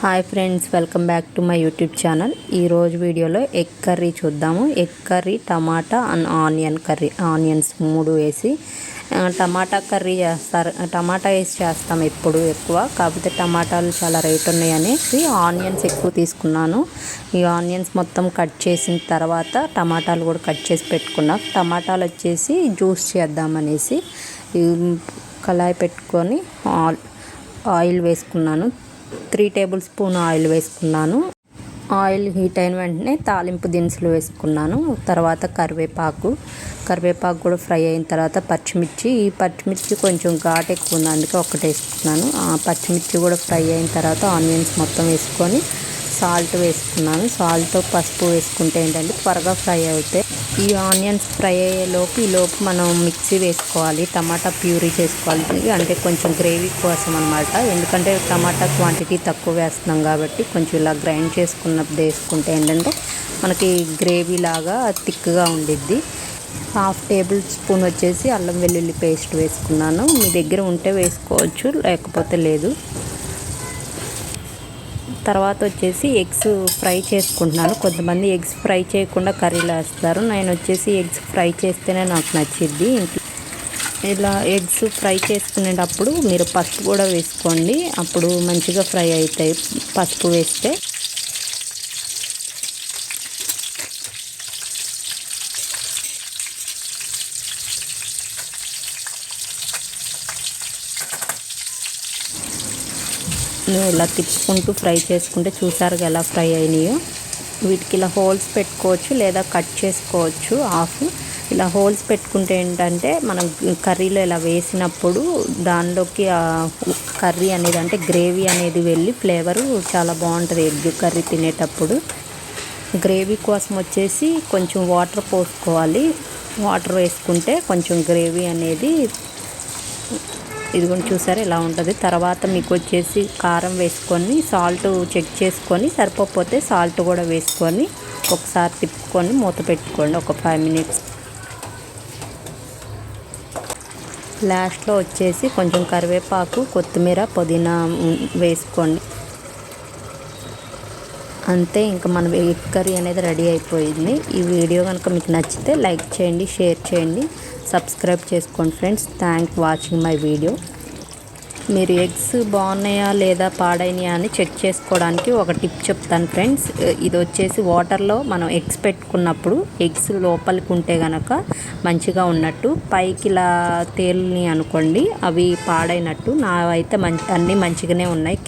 Hi friends welcome back to my YouTube channel. ఈరోజు వీడియోలో egg curry చూద్దాము. Egg curry tomato and onion curry. Onions మూడు వేసి టమాటా curry చేస్తారు. టమాటా వేసి చేస్తాం ఎప్పుడు ఎక్కువ. కాకపోతే టమాటాలు చాలా రేట్ ఉన్నాయనేసి ఆనియన్స్ ఎక్కువ తీసుకున్నాను. ఈ ఆనియన్స్ మొత్తం కట్ చేసిన తర్వాత టమాటాలు కూడా కట్ చేసి పెట్టుకున్నా. టమాటాలు వచ్చేసి జ్యూస్ చేద్దామనేసి కళాయి పెట్టుకొని ఆల్ ఆయిల్ వేసుకున్నాను. త్రీ టేబుల్ స్పూన్ ఆయిల్ వేసుకున్నాను. ఆయిల్ హీట్ అయిన వెంటనే తాలింపు దినుసులు వేసుకున్నాను. తర్వాత కరివేపాకు. కరివేపాకు కూడా ఫ్రై అయిన తర్వాత పచ్చిమిర్చి. ఈ పచ్చిమిర్చి కొంచెం ఘాట్ ఎక్కువ ఉంది అందుకే ఒకటి వేసుకున్నాను. ఆ పచ్చిమిర్చి కూడా ఫ్రై అయిన తర్వాత ఆనియన్స్ మొత్తం వేసుకొని సాల్ట్ వేసుకున్నాను. సాల్ట్ పసుపు వేసుకుంటే ఏంటంటే త్వరగా ఫ్రై అవుతాయి. ఈ ఆనియన్స్ ఫ్రై అయ్యేలోపు ఈ లోపు మనం మిక్సీ వేసుకోవాలి టమాటా ప్యూరీ చేసుకోవాలి అంటే కొంచెం గ్రేవీ కోసం అనమాట ఎందుకంటే టమాటా క్వాంటిటీ తక్కువ వేస్తున్నాం కాబట్టి కొంచెం ఇలా గ్రైండ్ చేసుకున్నప్పుడు వేసుకుంటే ఏంటంటే మనకి గ్రేవీ లాగా థిక్గా ఉండిద్ది. హాఫ్ టేబుల్ స్పూన్ వచ్చేసి అల్లం వెల్లుల్లి పేస్ట్ వేసుకున్నాను. మీ దగ్గర ఉంటే వేసుకోవచ్చు లేకపోతే లేదు. తర్వాత వచ్చేసి ఎగ్స్ ఫ్రై చేసుకుంటున్నాను. కొంతమంది ఎగ్స్ ఫ్రై చేయకుండా కర్రీలో వేస్తారు నేను వచ్చేసి ఎగ్స్ ఫ్రై చేస్తేనే నాకు నచ్చిద్ది. ఇలా ఎగ్స్ ఫ్రై చేసుకునేటప్పుడు మీరు పసుపు కూడా వేసుకోండి. అప్పుడు మంచిగా ఫ్రై అవుతాయి పసుపు వేస్తే. ఇలా తిప్పుకుంటూ ఫ్రై చేసుకుంటే చూసారు ఎలా ఫ్రై అయినాయో. వీటికి ఇలా హోల్స్ పెట్టుకోవచ్చు లేదా కట్ చేసుకోవచ్చు ఆఫ్. ఇలా హోల్స్ పెట్టుకుంటే ఏంటంటే మనం కర్రీలో ఇలా వేసినప్పుడు దానిలోకి కర్రీ అనేది అంటే గ్రేవీ అనేది వెళ్ళి ఫ్లేవరు చాలా బాగుంటుంది ఎగ్ కర్రీ తినేటప్పుడు. గ్రేవీ కోసం వచ్చేసి కొంచెం వాటర్ పోసుకోవాలి. వాటర్ వేసుకుంటే కొంచెం గ్రేవీ అనేది ఇదిగోండి చూసారు ఇలా ఉంటుంది. తర్వాత మీకు వచ్చేసి కారం వేసుకొని సాల్ట్ చెక్ చేసుకొని సరిపోతే సాల్ట్ కూడా వేసుకొని ఒకసారి తిప్పుకొని మూత పెట్టుకోండి ఒక ఫైవ్ మినిట్స్ లాస్ట్లో వచ్చేసి కొంచెం కరివేపాకు కొత్తిమీర పుదీనా వేసుకోండి. అంతే ఇంకా మన ఎగ్ కర్రీ అనేది రెడీ అయిపోయింది. ఈ వీడియో కనుక మీకు నచ్చితే లైక్ చేయండి షేర్ చేయండి సబ్స్క్రైబ్ చేసుకోండి friends. Thank watching my video మీరు ఎగ్స్ బాగున్నాయా లేదా పాడైనాయా అని చెక్ చేసుకోవడానికి ఒక టిప్ చెప్తాను ఫ్రెండ్స్. ఇది వచ్చేసి వాటర్లో మనం ఎగ్స్ పెట్టుకున్నప్పుడు ఎగ్స్ లోపలికి ఉంటే కనుక మంచిగా ఉన్నట్టు పైకి ఇలా తేలిని అనుకోండి అవి పాడైనట్టు. నావైతే మంచి అన్నీ మంచిగానే ఉన్నాయి.